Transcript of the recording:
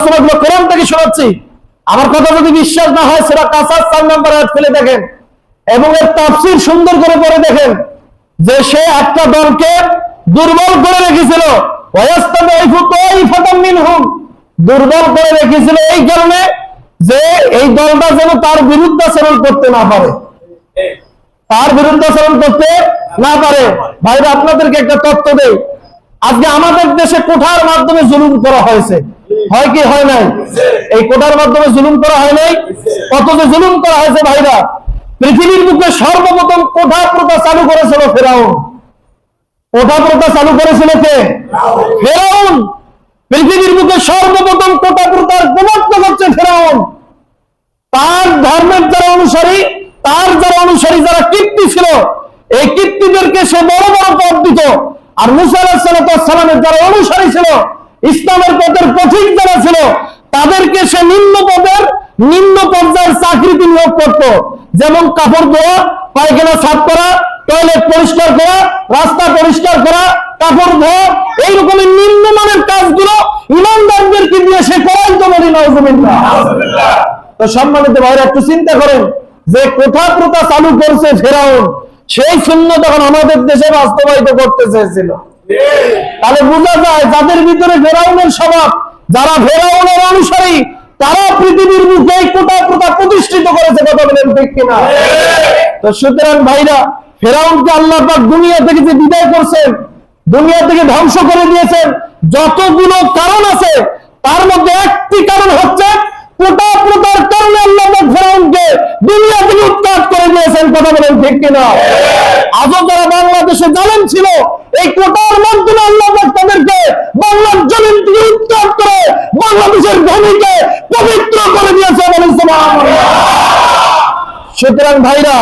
আলোচনাগুলো কোরআন থেকে শোনাচ্ছি। আমার কথা যদি বিশ্বাস না হয় সেটা কাসার চার নাম্বার আয়াত খুলে দেখেন এবং এর তাফসির সুন্দর করে পড়ে দেখেন যে সে একটা দলকে দুর্বল করে রেখেছিল। দুর্বল করে রেখেছিল এই কারণে যে এই দলটা যেন তার বিরুদ্ধাচরণ করতে না পারে। তার বিরুদ্ধাচরণ করতে না পারে। ভাইরা, আপনাদেরকে একটা তথ্য দেই। আজকে আমাদের দেশে কোঠার মাধ্যমে জুলুম করা হয়েছে। হয় কি, হয় নাই? এই কোঠার মাধ্যমে জুলুম করা হয় নাই? কত যে জুলুম করা হয়েছে ভাইরা, পৃথিবীর বুকে সর্বপ্রথম কোঠা প্রথা চালু করেছিল ফেরাউন। কোঠা প্রথা চালু করেছিল কে? ফেরাউন। পৃথিবীর বুকে সর্বপ্রথম কোটা প্রথার প্রবর্তক হচ্ছে ফেরাউন। তার ধর্মের যারা অনুসারী, তার যারা অনুসারী যারা কীর্তি ছিল, এই কীর্তিদেরকে সে বড় বড় পদ দিত। আর মুসা যারা অনুসারী ছিল ইসলামের পথের পথিক যারা ছিল তাদেরকে সে নিম্ন পদের নিম্ন পর্যায়ের চাকরিতে নিয়োগ করত। যেমন কাপড় ধোয়া পায়খানা সাফ করা টয়লেট পরিষ্কার করা রাস্তা পরিষ্কার করা কাপড় ধোয়া এইরকমের নিম্নমানের কাজগুলো ইমানদারদেরকে দিয়ে সে করাই তো নজমিল্লা তো সম্মানিত ভাইরা একটু চিন্তা করেন যে কোথা প্রথা চালু করছে ফেরাউন সেই শূন্য তখন আমাদের দেশে বাস্তবায়িত করতে চেয়েছিল। তাহলে বোঝা যায় যাদের ভিতরে ফেরাউনের স্বভাব, যারা ফেরাউনের অনুসারী, তারা পৃথিবীর মুখে এই কোটা প্রতিষ্ঠিত করেছে, কথা বলেন ঠিক কিনা? তো সুতরাং ভাইরা, ফেরাউনকে আল্লাহ পাক দুনিয়া থেকে যে বিদায় করছেন, দুনিয়া থেকে ধ্বংস করে দিয়েছেন, যতগুলো কারণ আছে, তার মধ্যে একটি কারণ হচ্ছে কোটা প্রতার কারণে আল্লাহ ফেরাউনকে দুনিয়া থেকে দিয়েছেন কথা বলেন, ঠিক কিনা? আজও যারা বাংলাদেশে জালেম ছিল, এই কোটার মাধ্যমে আল্লাহ তাদেরকে বাংলার জমিন থেকে উত্তাপ করে বাংলাদেশের ভূমিকে পবিত্র করে দিয়েছে সুতরাং ভাইরা